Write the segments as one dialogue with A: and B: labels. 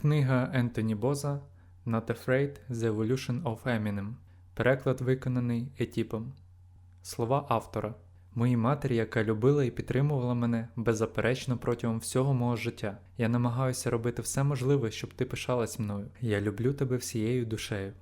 A: Книга Ентоні Боза Not Afraid The Evolution of Eminem. Переклад виконаний Етіпом. Слова автора. Моїй матері, яка любила і підтримувала мене беззаперечно протягом всього мого життя. Я намагаюся робити все можливе, щоб ти пишалась мною. Я люблю тебе всією душею.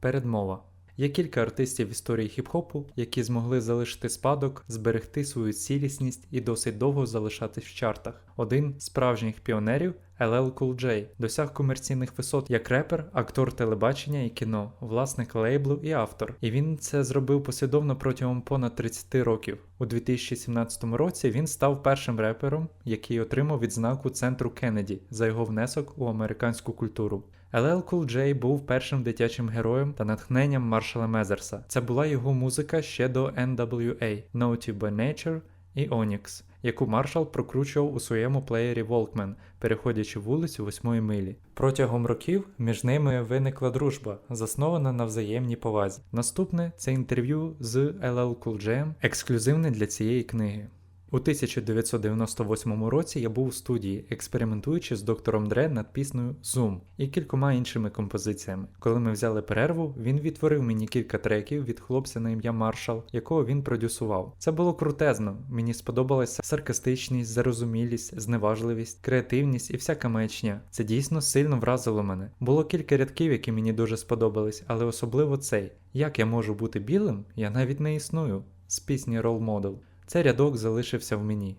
A: Передмова. Є кілька артистів історії хіп-хопу, які змогли залишити спадок, зберегти свою цілісність і досить довго залишатись в чартах. Один з справжніх піонерів LL Cool J досяг комерційних висот як репер, актор телебачення і кіно, власник лейблу і автор. І він це зробив послідовно протягом понад 30 років. У 2017 році він став першим репером, який отримав відзнаку центру Кеннеді за його внесок у американську культуру. LL Cool J був першим дитячим героєм та натхненням Маршала Мезерса. Це була його музика ще до NWA, Naughty by Nature і Onyx, яку Маршал прокручував у своєму плеєрі Walkman, переходячи вулицю восьмої милі. Протягом років між ними виникла дружба, заснована на взаємній повазі. Наступне це інтерв'ю з LL Cool Jam, ексклюзивне для цієї книги. У 1998 році я був у студії, експериментуючи з доктором Дре над піснею Zoom і кількома іншими композиціями. Коли ми взяли перерву, він відтворив мені кілька треків від хлопця на ім'я Маршал, якого він продюсував. Це було крутезно. Мені сподобалася саркастичність, зарозумілість, зневажливість, креативність і всяка маячня. Це дійсно сильно вразило мене. Було кілька рядків, які мені дуже сподобались, але особливо цей: Як я можу бути білим? Я навіть не існую з пісні Role Model. Цей рядок залишився в мені.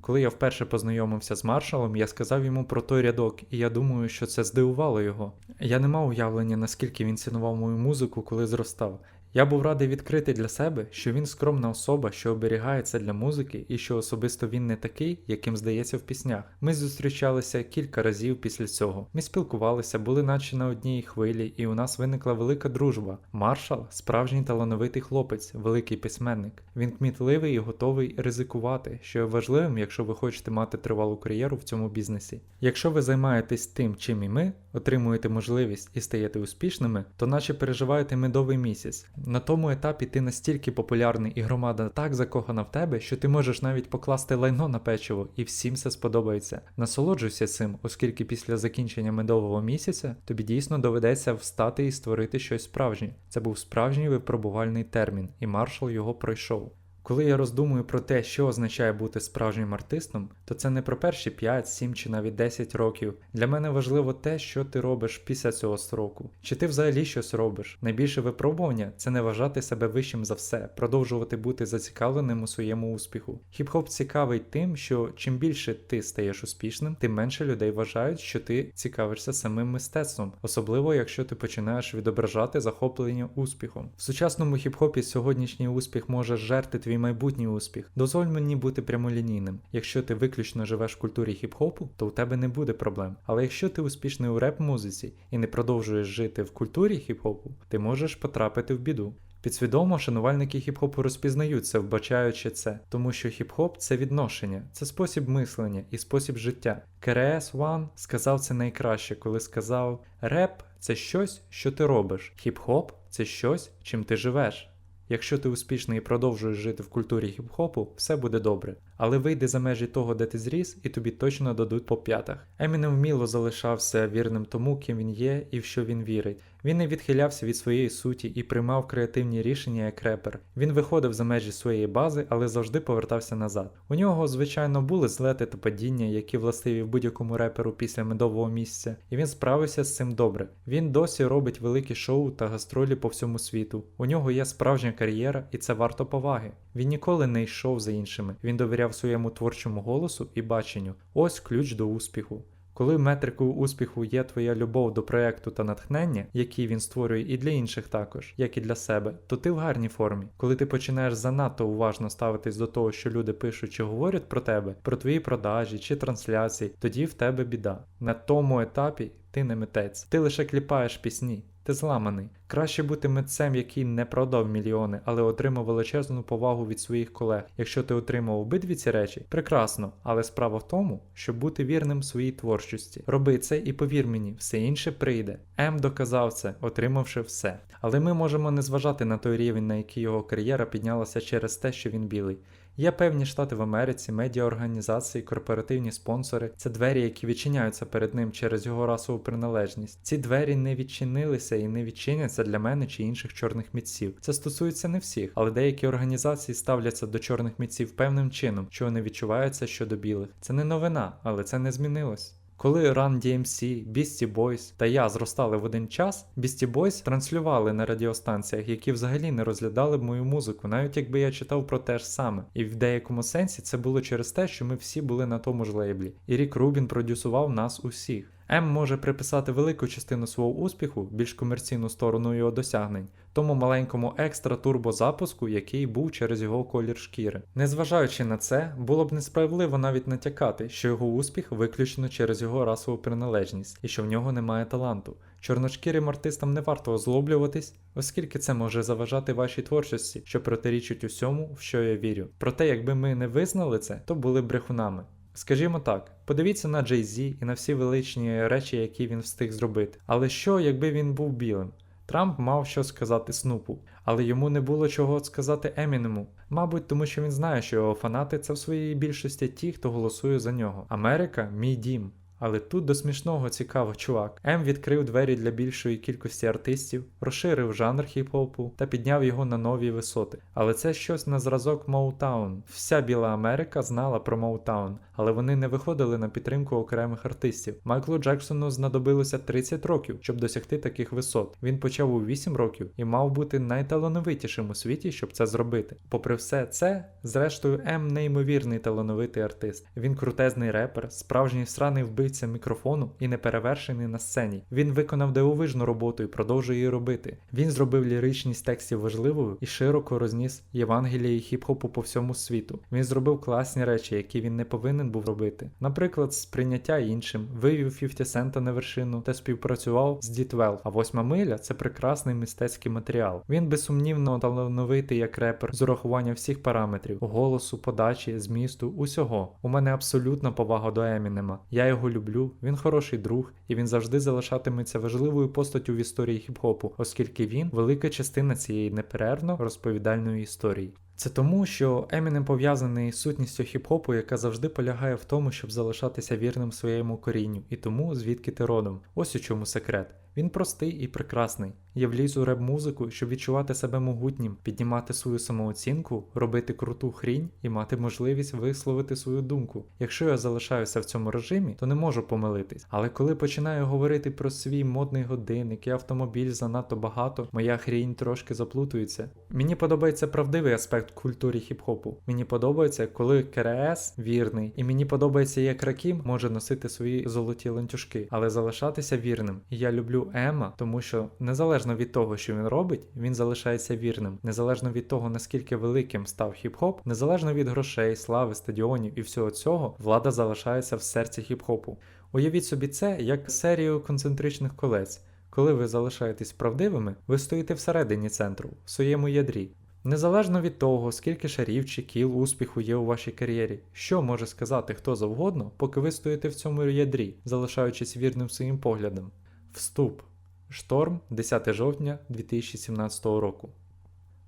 A: Коли я вперше познайомився з маршалом, я сказав йому про той рядок, і я думаю, що це здивувало його. Я не мав уявлення, наскільки він цінував мою музику, коли зростав. Я був радий відкрити для себе, що він скромна особа, що оберігається для музики, і що особисто він не такий, яким здається в піснях. Ми зустрічалися кілька разів після цього. Ми спілкувалися, були наче на одній хвилі, і у нас виникла велика дружба. Маршал справжній талановитий хлопець, великий письменник. Він кмітливий і готовий ризикувати, що є важливим, якщо ви хочете мати тривалу кар'єру в цьому бізнесі. Якщо ви займаєтесь тим, чим і ми, отримуєте можливість і стаєте успішними, то наче переживаєте медовий місяць. На тому етапі ти настільки популярний і громада так закохана в тебе, що ти можеш навіть покласти лайно на печиво і всім це сподобається. Насолоджуйся цим, оскільки після закінчення медового місяця тобі дійсно доведеться встати і створити щось справжнє. Це був справжній випробувальний термін, і маршал його пройшов. Коли я роздумую про те, що означає бути справжнім артистом, то це не про перші 5, 7 чи навіть 10 років. Для мене важливо те, що ти робиш після цього строку. Чи ти взагалі щось робиш? Найбільше випробування це не вважати себе вищим за все, продовжувати бути зацікавленим у своєму успіху. Хіп-хоп цікавий тим, що чим більше ти стаєш успішним, тим менше людей вважають, що ти цікавишся самим мистецтвом, особливо якщо ти починаєш відображати захоплення успіхом. В сучасному хіп-хопі сьогоднішній успіх може жерти твій майбутній успіх. Дозволь мені бути прямолінійним. Якщо ти виключно живеш в культурі хіп-хопу, то у тебе не буде проблем. Але якщо ти успішний у реп-музиці і не продовжуєш жити в культурі хіп-хопу, ти можеш потрапити в біду. Підсвідомо шанувальники хіп-хопу розпізнають вбачаючи це, тому що хіп-хоп це відношення, це спосіб мислення і спосіб життя. КРС One сказав це найкраще, коли сказав: реп це щось, що ти робиш, хіп-хоп це щось, чим ти живеш. Якщо ти успішний і продовжуєш жити в культурі хіп-хопу, все буде добре. Але вийди за межі того, де ти зріс, і тобі точно дадуть по п'ятах. Емінем вміло залишався вірним тому, ким він є і в що він вірить. Він не відхилявся від своєї суті і приймав креативні рішення як репер. Він виходив за межі своєї бази, але завжди повертався назад. У нього, звичайно, були злети та падіння, які властиві будь-якому реперу після медового місця, і він справився з цим добре. Він досі робить великі шоу та гастролі по всьому світу. У нього є справжня кар'єра, і це варто поваги. Він ніколи не йшов за іншими. Він довіряв своєму творчому голосу і баченню. Ось ключ до успіху. Коли метрикою успіху є твоя любов до проекту та натхнення, які він створює і для інших також, як і для себе, то ти в гарній формі. Коли ти починаєш занадто уважно ставитись до того, що люди пишуть чи говорять про тебе, про твої продажі чи трансляції, тоді в тебе біда. На тому етапі ти не митець, ти лише кліпаєш пісні. Ти зламаний. Краще бути митцем, який не продав мільйони, але отримав величезну повагу від своїх колег. Якщо ти отримав обидві ці речі, прекрасно. Але справа в тому, щоб бути вірним своїй творчості. Роби це і повір мені, все інше прийде. М доказав це, отримавши все. Але ми можемо не зважати на той рівень, на який його кар'єра піднялася через те, що він білий. Є певні штати в Америці, медіаорганізації, корпоративні спонсори. Це двері, які відчиняються перед ним через його расову приналежність. Ці двері не відчинилися і не відчиняться для мене чи інших чорних міців. Це стосується не всіх, але деякі організації ставляться до чорних міців певним чином, що вони відчуваються щодо білих. Це не новина, але це не змінилось. Коли Run DMC, Beastie Boys та я зростали в один час, Beastie Boys транслювали на радіостанціях, які взагалі не розглядали б мою музику, навіть якби я читав про те ж саме. І в деякому сенсі це було через те, що ми всі були на тому ж лейблі. І Рік Рубін продюсував нас усіх. М може приписати велику частину свого успіху, більш комерційну сторону його досягнень, тому маленькому екстра турбозапуску, який був через його колір шкіри. Незважаючи на це, було б несправедливо навіть натякати, що його успіх виключно через його расову приналежність і що в нього немає таланту. Чорношкірим артистам не варто озлоблюватись, оскільки це може заважати вашій творчості, що протирічить усьому, в що я вірю. Проте, якби ми не визнали це, то були брехунами. Скажімо так, подивіться на Джей Зі і на всі величні речі, які він встиг зробити. Але що, якби він був білим? Трамп мав що сказати Снупу, але йому не було чого сказати Емінему. Мабуть, тому що він знає, що його фанати це в своїй більшості ті, хто голосує за нього. Америка мій дім. Але тут до смішного цікаво, чувак. М відкрив двері для більшої кількості артистів, розширив жанр хіп-хопу та підняв його на нові висоти. Але це щось на зразок Моутаун. Вся біла Америка знала про Моутаун, але вони не виходили на підтримку окремих артистів. Майклу Джексону знадобилося 30 років, щоб досягти таких висот. Він почав у 8 років і мав бути найталановитішим у світі, щоб це зробити. Попри все це, зрештою, М неймовірний талановитий артист. Він крутезний репер, справжній сраний вбивця мікрофону і неперевершений на сцені. Він виконав дивовижну роботу і продовжує її робити. Він зробив ліричність текстів важливою і широко розніс Євангеліє і хіп-хопу по всьому світу. Він зробив класні речі, які він не повинен був робити. Наприклад, сприйняття іншим, вивів 50 Сента на вершину та співпрацював з D12, а восьма миля це прекрасний мистецький матеріал. Він безсумнівно талановитий як репер з урахуванням всіх параметрів голосу, подачі, змісту, усього. У мене абсолютна повага до Емінема. Я його люблю, він хороший друг, і він завжди залишатиметься важливою постаттю в історії хіп-хопу, оскільки він велика частина цієї неперервно розповідальної історії. Це тому, що Емінем пов'язаний з сутністю хіп-хопу, яка завжди полягає в тому, щоб залишатися вірним своєму корінню, і тому звідки ти родом. Ось у чому секрет. Він простий і прекрасний. Я вліз у реп-музику, щоб відчувати себе могутнім, піднімати свою самооцінку, робити круту хрінь і мати можливість висловити свою думку. Якщо я залишаюся в цьому режимі, то не можу помилитись. Але коли починаю говорити про свій модний годинник і автомобіль занадто багато, моя хрінь трошки заплутується. Мені подобається правдивий аспект культури хіп-хопу. Мені подобається, коли КРС вірний, і мені подобається, як Ракім може носити свої золоті ланцюжки, але залишатися вірним. І я люблю Ема, тому що незалежно від того, що він робить, він залишається вірним, незалежно від того, наскільки великим став хіп-хоп, незалежно від грошей, слави, стадіонів і всього цього, влада залишається в серці хіп-хопу. Уявіть собі це як серію концентричних колець. Коли ви залишаєтесь правдивими, ви стоїте всередині центру, в своєму ядрі. Незалежно від того, скільки шарів чи кіл успіху є у вашій кар'єрі, що може сказати хто завгодно, поки ви стоїте в цьому ядрі, залишаючись вірним своїм поглядам. Вступ. Шторм 10 жовтня 2017 року.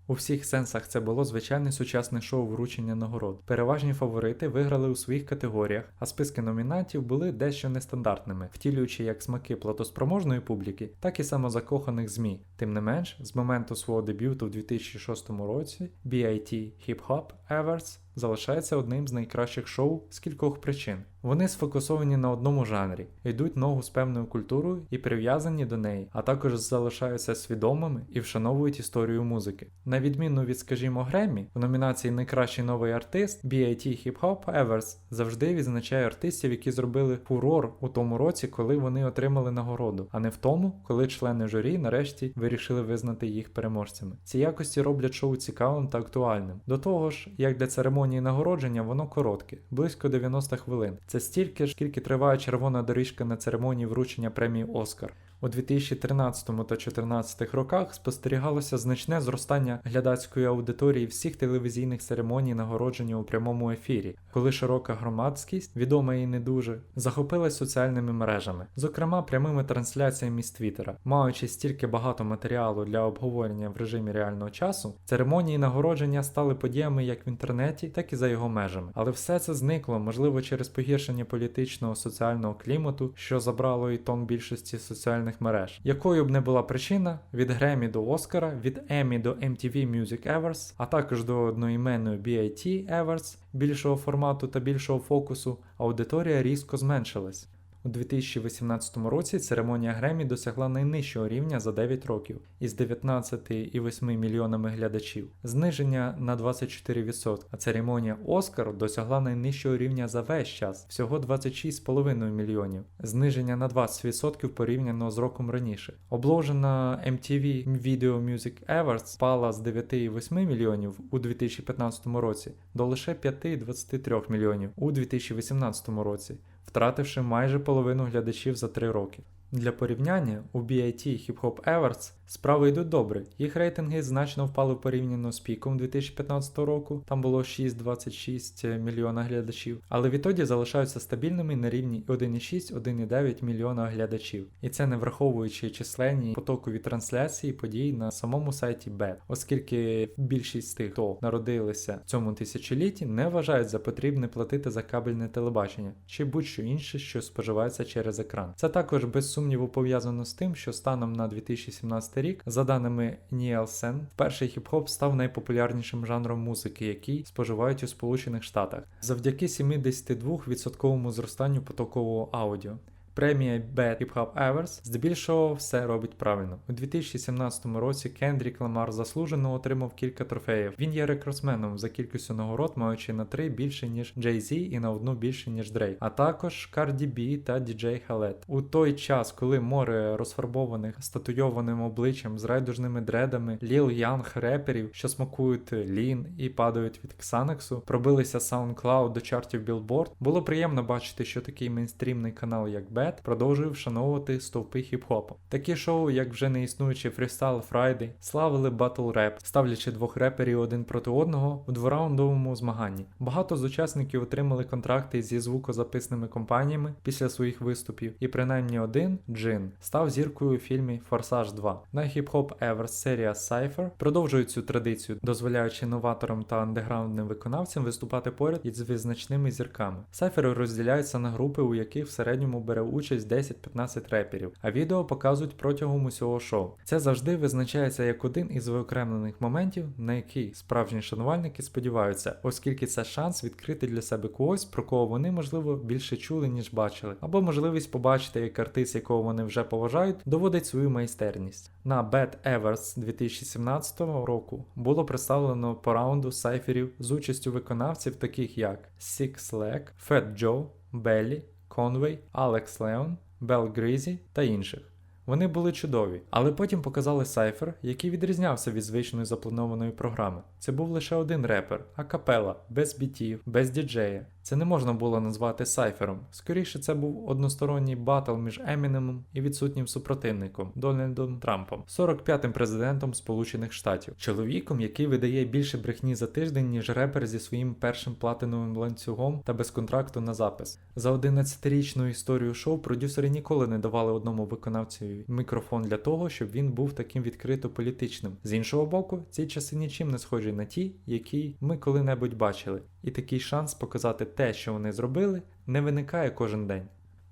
A: У всіх сенсах це було звичайне сучасне шоу вручення нагород. Переважні фаворити виграли у своїх категоріях, а списки номінантів були дещо нестандартними, втілюючи як смаки платоспроможної публіки, так і самозакоханих ЗМІ. Тим не менш, з моменту свого дебюту в 2006 році BIT Hip Hop Awards залишається одним з найкращих шоу з кількох причин. Вони сфокусовані на одному жанрі, йдуть ногу з певною культурою і прив'язані до неї, а також залишаються свідомими і вшановують історію музики. На відміну від, скажімо, Греммі, в номінації Найкращий новий артист BIT Hip Hop Awards завжди відзначає артистів, які зробили фурор у тому році, коли вони отримали нагороду, а не в тому, коли члени журі нарешті вирішили визнати їх переможцями. Ці якості роблять шоу цікавим та актуальним. До того ж, як для церемонії нагородження, воно коротке, близько 90 хвилин. Це стільки ж, скільки триває червона доріжка на церемонії вручення премії Оскар. У 2013 та 2014 роках спостерігалося значне зростання глядацької аудиторії всіх телевізійних церемоній нагородження у прямому ефірі, коли широка громадськість, відома і не дуже, захопилась соціальними мережами, зокрема прямими трансляціями з Твіттера. Маючи стільки багато матеріалу для обговорення в режимі реального часу, церемонії нагородження стали подіями як в інтернеті, так і за його межами. Але все це зникло, можливо, через погіршення політичного соціального клімату, що забрало і тон більшості соціальних мереж. Якою б не була причина, від Гремі до Оскара, від Емі до MTV Music Awards, а також до одноіменної BIT Awards більшого формату та більшого фокусу, аудиторія різко зменшилась. У 2018 році церемонія Гремі досягла найнижчого рівня за 9 років із 19,8 мільйонами глядачів, зниження на 24%, а церемонія Оскар досягла найнижчого рівня за весь час всього 26,5 мільйонів, зниження на 20% порівняно з роком раніше. Обложена MTV Video Music Awards впала з 9,8 мільйонів у 2015 році до лише 5,23 мільйонів у 2018 році втративши майже половину глядачів за три роки. Для порівняння у BIT Hip Hop Awards справи йдуть добре. Їх рейтинги значно впали порівняно з піком 2015 року, там було 6,26 мільйона глядачів, але відтоді залишаються стабільними на рівні 1,6-1,9 мільйона глядачів. І це не враховуючи численні потокові трансляції подій на самому сайті BET, оскільки більшість тих, хто народилися в цьому тисячолітті, не вважають за потрібне платити за кабельне телебачення чи будь-що інше, що споживається через екран. Це також без сумніву пов'язано з тим, що станом на 2017 рік, за даними Ніелсен, перший хіп-хоп став найпопулярнішим жанром музики, який споживають у Сполучених Штатах, завдяки 72% зростанню потокового аудіо. Премія Bad Hip Hop Awards здебільшого все робить правильно. У 2017 році Кендрік Ламар заслужено отримав кілька трофеїв. Він є рекордсменом за кількістю нагород, маючи на три більше ніж Jay-Z і на одну більше ніж Дрейк, а також Cardi B та DJ Khaled. У той час, коли море розфарбованих статуйованим обличчям з райдужними дредами, Ліл Янг реперів, що смакують лін і падають від Ксанексу, пробилися SoundCloud до чартів Billboard, було приємно бачити, що такий мейнстрімний канал, як Bad, продовжує вшановувати стовпи хіп-хопу. Такі шоу, як вже не існуючий Freestyle Friday, славили батл реп, ставлячи двох реперів один проти одного у двораундовому змаганні. Багато з учасників отримали контракти зі звукозаписними компаніями після своїх виступів, і принаймні один Джин став зіркою у фільмі Форсаж 2. На хіп-хоп Evers серія Cypher продовжує цю традицію, дозволяючи новаторам та андеграундним виконавцям виступати поряд із визначними зірками. Сайфери розділяються на групи, у яких в середньому бере участь 10-15 реперів, а відео показують протягом усього шоу. Це завжди визначається як один із виокремлених моментів, на який справжні шанувальники сподіваються, оскільки це шанс відкрити для себе когось, про кого вони, можливо, більше чули, ніж бачили, або можливість побачити, як артист, якого вони вже поважають, доводить свою майстерність. На Bad Evers 2017 року було представлено по раунду сайферів з участю виконавців, таких як Six Leg, Fat Joe, Belly, Конвей, Алекс Леон, Бел Грізі та інших. Вони були чудові, але потім показали сайфер, який відрізнявся від звичної запланованої програми. Це був лише один репер, а капела, без бітів, без діджея. Це не можна було назвати сайфером. Скоріше, це був односторонній батл між Емінемом і відсутнім супротивником Дональдом Трампом, 45-м президентом Сполучених Штатів, чоловіком, який видає більше брехні за тиждень, ніж репер зі своїм першим платиновим ланцюгом та без контракту на запис. За 11-річну історію шоу продюсери ніколи не давали одному виконавцю мікрофон для того, щоб він був таким відкрито політичним. З іншого боку, ці часи нічим не схожі на ті, які ми коли-небудь бачили, і такий шанс показати те, що вони зробили, не виникає кожен день.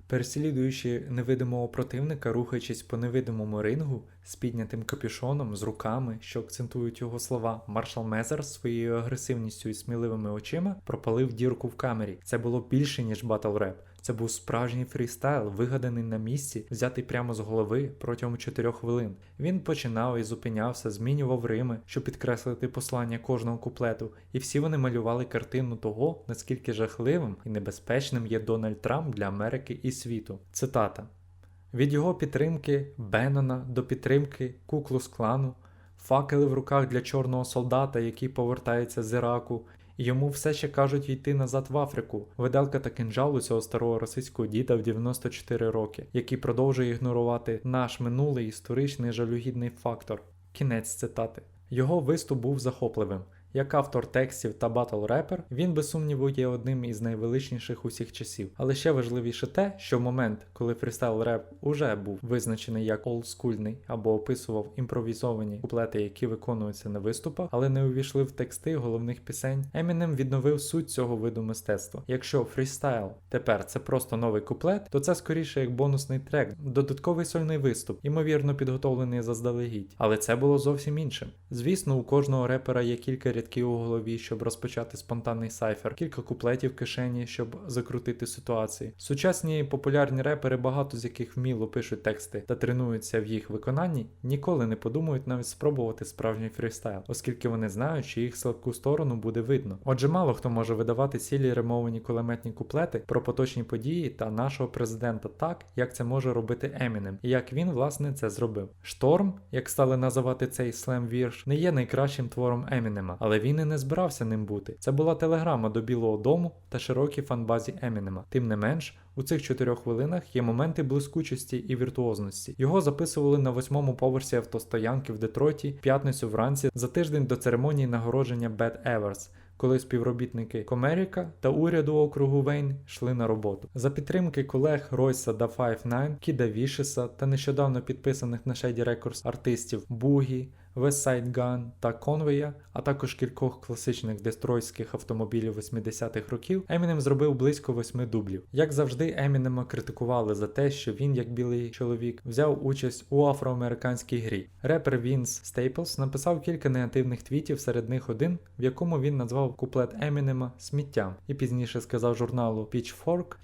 A: Переслідуючи невидимого противника, рухаючись по невидимому рингу з піднятим капюшоном, з руками, що акцентують його слова, маршал Мезер своєю агресивністю і сміливими очима пропалив дірку в камері. Це було більше ніж батл реп. Це був справжній фрістайл, вигаданий на місці, взятий прямо з голови протягом 4 хвилин. Він починав і зупинявся, змінював рими, щоб підкреслити послання кожного куплету, і всі вони малювали картину того, наскільки жахливим і небезпечним є Дональд Трамп для Америки і світу. Цитата: від його підтримки Беннона до підтримки Куклус клану, факели в руках для чорного солдата, який повертається з Іраку. Йому все ще кажуть йти назад в Африку. Виделка та кинжал у цього старого російського діда в 94 роки, який продовжує ігнорувати наш минулий історичний жалюгідний фактор. Кінець цитати. Його виступ був захопливим. Як автор текстів та батл репер, він без сумніву є одним із найвеличніших усіх часів. Але ще важливіше те, що в момент, коли фрістайл реп уже був визначений як олдскульний або описував імпровізовані куплети, які виконуються на виступах, але не увійшли в тексти головних пісень, Емінем відновив суть цього виду мистецтва. Якщо фрістайл тепер це просто новий куплет, то це скоріше як бонусний трек, додатковий сольний виступ, ймовірно підготовлений заздалегідь. Але це було зовсім іншим. Звісно, у кожного репера є кілька рядків у голові, щоб розпочати спонтанний сайфер, кілька куплетів в кишені, щоб закрутити ситуації. Сучасні популярні репери, багато з яких вміло пишуть тексти та тренуються в їх виконанні, ніколи не подумають навіть спробувати справжній фрістайл, оскільки вони знають, що їх слабку сторону буде видно. Отже, мало хто може видавати цілі ремовані кулеметні куплети про поточні події та нашого президента так, як це може робити Емінем, і як він власне це зробив. Шторм, як стали називати цей слем вірш, не є найкращим твором Емінема, але він і не збирався ним бути. Це була телеграма до Білого Дому та широкій фанбазі Емінема. Тим не менш, у цих чотирьох хвилинах є моменти блискучості і віртуозності. Його записували на восьмому поверсі автостоянки в Детройті в п'ятницю вранці за тиждень до церемонії нагородження Bad Evers. Коли співробітники Комеріка та уряду округу Вейн йшли на роботу за підтримки колег Ройса да Five Nine, Кіда Вішеса та нещодавно підписаних на Shady Records артистів Бугі, Westside Gun та Конвея, а також кількох класичних дестройських автомобілів 80-х років, Емінем зробив близько восьми дублів. Як завжди, Емінема критикували за те, що він, як білий чоловік, взяв участь у афроамериканській грі. Репер Вінс Стейплс написав кілька негативних твітів, серед них один, в якому він назвав куплет Емінема сміттям, і пізніше сказав журналу Pitchfork,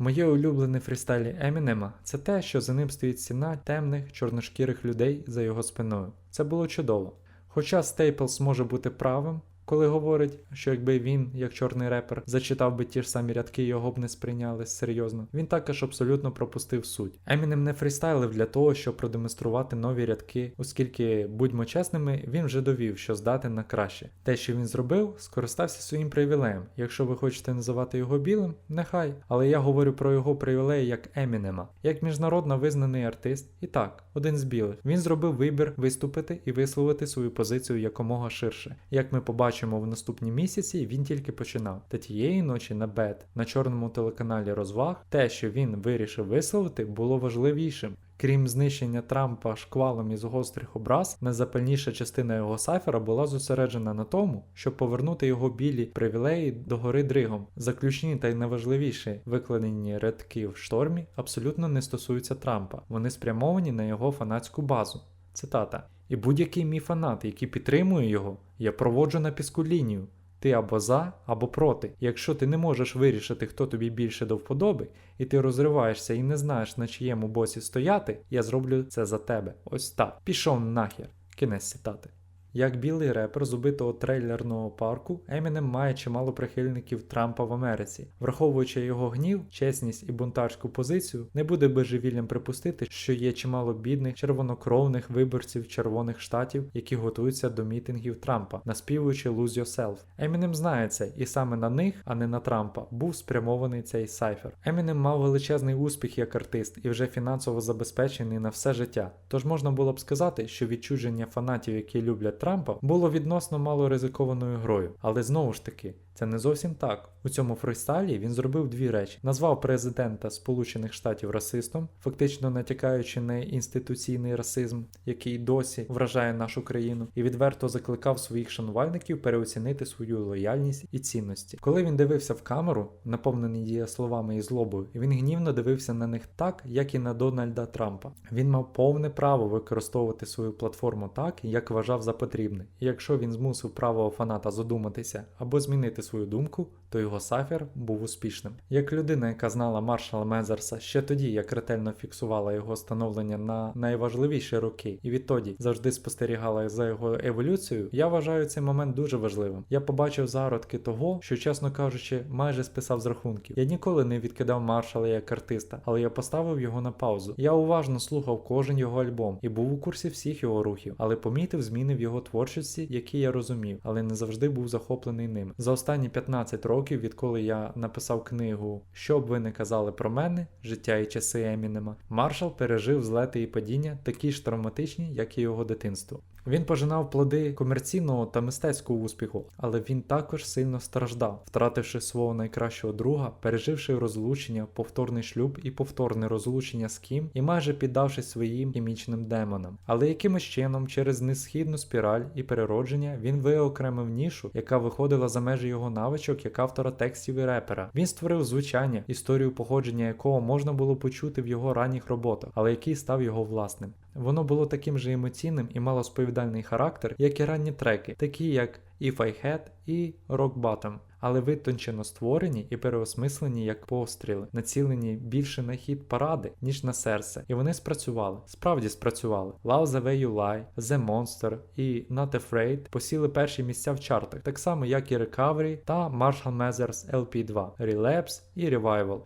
A: Моє улюблене фрістайлі Емінема це те, що за ним стоїть стіна темних чорношкірих людей за його спиною. Це було чудово. Хоча Стейплс може бути правим, коли говорить, що якби він, як чорний репер, зачитав би ті ж самі рядки, його б не сприйняли серйозно, він також абсолютно пропустив суть. Емінем не фрістайлив для того, щоб продемонструвати нові рядки, оскільки, будьмо чесними, він вже довів, що здатен на краще. Те, що він зробив, скористався своїм привілеєм. Якщо ви хочете називати його білим, нехай. Але я говорю про його привілеї як Емінема, як міжнародно визнаний артист. І так, один з білих. Він зробив вибір виступити і висловити свою позицію якомога ширше. Як ми побачимо в наступні місяці, він тільки починав. Та тієї ночі на бет на чорному телеканалі розваг, те, що він вирішив висловити, було важливішим. Крім знищення Трампа шквалом із гострих образ, найзапальніша частина його сайфера була зосереджена на тому, щоб повернути його білі привілеї до гори дригом. Заключні та й найважливіші викладені рядки в штормі абсолютно не стосуються Трампа, вони спрямовані на його фанатську базу. Цитата. І будь-який мій фанат, який підтримує його, я проводжу на піску лінію. Ти або за, або проти. Якщо ти не можеш вирішити, хто тобі більше до вподоби, і ти розриваєшся і не знаєш, на чиєму босі стояти, я зроблю це за тебе. Ось так. Пішов нахер. Кінець цитати. Як білий репер з убитого трейлерного парку, Емінем має чимало прихильників Трампа в Америці. Враховуючи його гнів, чесність і бунтарську позицію, не буде божевіллям припустити, що є чимало бідних червонокровних виборців червоних штатів, які готуються до мітингів Трампа, наспівуючи «Lose Yourself». Емінем знає це, і саме на них, а не на Трампа, був спрямований цей сайфер. Емінем мав величезний успіх як артист і вже фінансово забезпечений на все життя. Тож можна було б сказати, що відчуження фанатів, які люблять Трампа, було відносно мало ризикованою грою. Але знову ж таки, це не зовсім так. У цьому фристайлі він зробив дві речі: назвав президента Сполучених Штатів расистом, фактично натякаючи на інституційний расизм, який досі вражає нашу країну, і відверто закликав своїх шанувальників переоцінити свою лояльність і цінності. Коли він дивився в камеру, наповнений дієсловами і злобою, він гнівно дивився на них так, як і на Дональда Трампа. Він мав повне право використовувати свою платформу так, як вважав за потрібне. І якщо він змусив правого фаната задуматися або змінити свою думку, то його сафір був успішним. Як людина, яка знала маршала Мезерса ще тоді, як ретельно фіксувала його становлення на найважливіші роки, і відтоді завжди спостерігала за його еволюцією, я вважаю цей момент дуже важливим. Я побачив зародки того, що, чесно кажучи, майже списав з рахунків. Я ніколи не відкидав маршала як артиста, але я поставив його на паузу. Я уважно слухав кожен його альбом і був у курсі всіх його рухів, але помітив зміни в його творчості, які я розумів, але не завжди був захоплений ним. За останні 15 років, відколи я написав книгу Що б ви не казали про мене, життя і часи Емінема, Маршал пережив злети і падіння, такі ж травматичні, як і його дитинство. Він пожинав плоди комерційного та мистецького успіху, але він також сильно страждав, втративши свого найкращого друга, переживши розлучення, повторний шлюб і повторне розлучення з Кім, і майже піддавшись своїм хімічним демонам. Але якимось чином, через несхідну спіраль і переродження, він виокремив нішу, яка виходила за межі його навичок як автора текстів і репера. Він створив звучання, історію походження якого можна було почути в його ранніх роботах, але який став його власним. Воно було таким же емоційним і мало сповідальний характер, як і ранні треки, такі як If I Had і Rock Bottom, але витончено створені і переосмислені як постріли, націлені більше на хід паради, ніж на серце. І вони спрацювали. Справді спрацювали. Love the Way You Lie, The Monster і Not Afraid посіли перші місця в чартах, так само як і Recovery та Marshall Mathers LP2, Relapse і Revival.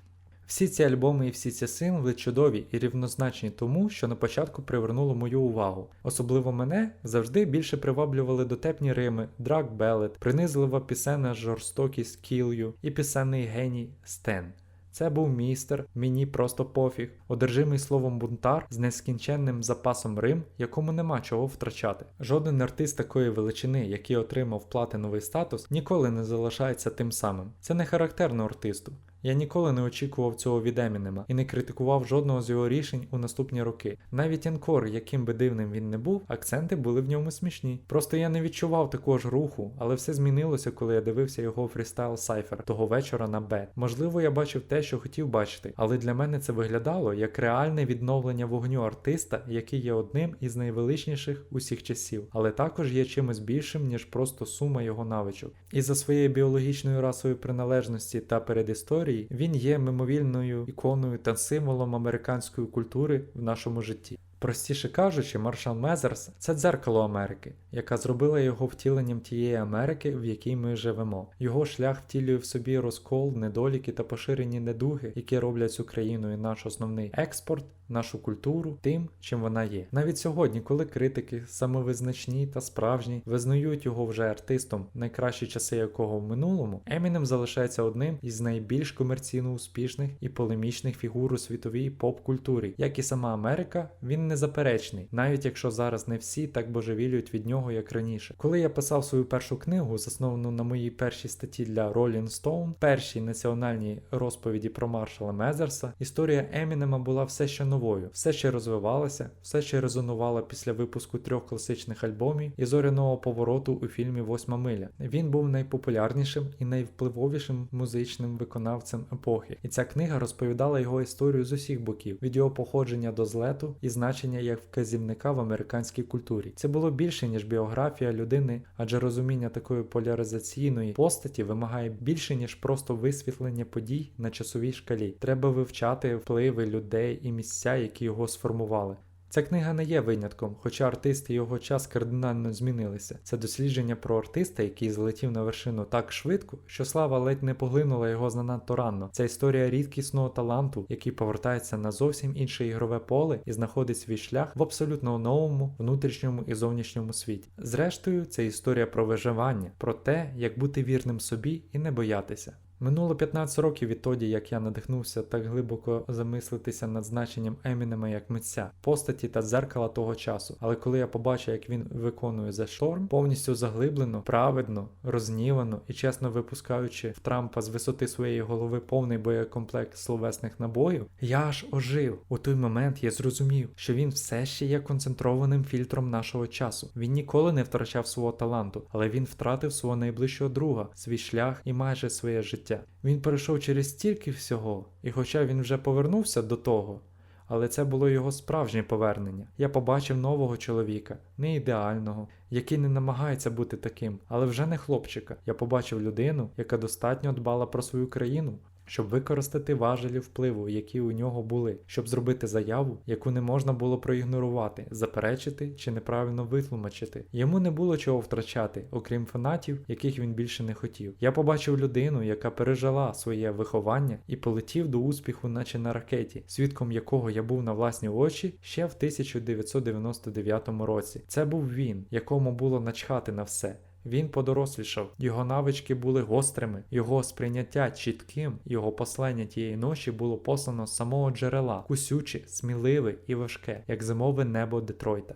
A: Всі ці альбоми і всі ці сингли чудові і рівнозначні тому, що на початку привернуло мою увагу. Особливо мене завжди більше приваблювали дотепні рими, драк белет, принизлива пісенна жорстокість Kill і пісенний геній Стен. Це був містер, мені просто пофіг, одержимий словом бунтар з нескінченним запасом рим, якому нема чого втрачати. Жоден артист такої величини, який отримав платиновий статус, ніколи не залишається тим самим. Це не характерно артисту. Я ніколи не очікував цього від Емінема і не критикував жодного з його рішень у наступні роки. Навіть Енкор, яким би дивним він не був, акценти були в ньому смішні. Просто я не відчував такого ж руху, але все змінилося, коли я дивився його фрістайл Сайфер того вечора на Бет. Можливо, я бачив те, що хотів бачити, але для мене це виглядало як реальне відновлення вогню артиста, який є одним із найвеличніших усіх часів, але також є чимось більшим, ніж просто сума його навичок. І за своєю біологічною расової приналежності та передісторії він є мимовільною іконою та символом американської культури в нашому житті. Простіше кажучи, Маршал Мезерс це дзеркало Америки, яка зробила його втіленням тієї Америки, в якій ми живемо. Його шлях втілює в собі розкол, недоліки та поширені недуги, які роблять цю країну і наш основний експорт, нашу культуру тим, чим вона є. Навіть сьогодні, коли критики, самовизначні та справжні, визнають його вже артистом, найкращі часи якого в минулому, Емінем залишається одним із найбільш комерційно успішних і полемічних фігур у світовій поп-культурі, як і сама Америка, він незаперечний, навіть якщо зараз не всі так божевілюють від нього, як раніше. Коли я писав свою першу книгу, засновану на моїй першій статті для Rolling Stone, першій національній розповіді про маршала Мезерса, історія Емінема була все ще новою, все ще розвивалася, все ще резонувала після випуску трьох класичних альбомів і зоряного повороту у фільмі Восьма миля. Він був найпопулярнішим і найвпливовішим музичним виконавцем епохи, і ця книга розповідала його історію з усіх боків, від його походження до злету і значення як вказівника в американській культурі. Це було більше ніж біографія людини, адже розуміння такої поляризаційної постаті вимагає більше ніж просто висвітлення подій на часовій шкалі. Треба вивчати впливи людей і місця, які його сформували. Ця книга не є винятком, хоча артисти його час кардинально змінилися. Це дослідження про артиста, який злетів на вершину так швидко, що слава ледь не поглинула його занадто рано. Це історія рідкісного таланту, який повертається на зовсім інше ігрове поле і знаходить свій шлях в абсолютно новому внутрішньому і зовнішньому світі. Зрештою, це історія про виживання, про те, як бути вірним собі і не боятися. Минуло 15 років відтоді, як я надихнувся так глибоко замислитися над значенням Емінема як митця, постаті та дзеркала того часу. Але коли я побачив, як він виконує The Storm, повністю заглиблено, праведно, рознівано і чесно випускаючи в Трампа з висоти своєї голови повний боєкомплект словесних набоїв, я аж ожив. У той момент я зрозумів, що він все ще є концентрованим фільтром нашого часу. Він ніколи не втрачав свого таланту, але він втратив свого найближчого друга, свій шлях і майже своє життя. Він перейшов через стільки всього, і хоча він вже повернувся до того, але це було його справжнє повернення. Я побачив нового чоловіка, не ідеального, який не намагається бути таким, але вже не хлопчика. Я побачив людину, яка достатньо дбала про свою країну, щоб використати важелі впливу, які у нього були, щоб зробити заяву, яку не можна було проігнорувати, заперечити чи неправильно витлумачити. Йому не було чого втрачати, окрім фанатів, яких він більше не хотів. Я побачив людину, яка пережила своє виховання і полетів до успіху, наче на ракеті, свідком якого я був на власні очі ще в 1999 році. Це був він, якому було начхати на все. Він подорослішав, його навички були гострими, його сприйняття чітким, його послання тієї ночі було послано з самого джерела, кусюче, сміливе і важке, як зимове небо Детройта.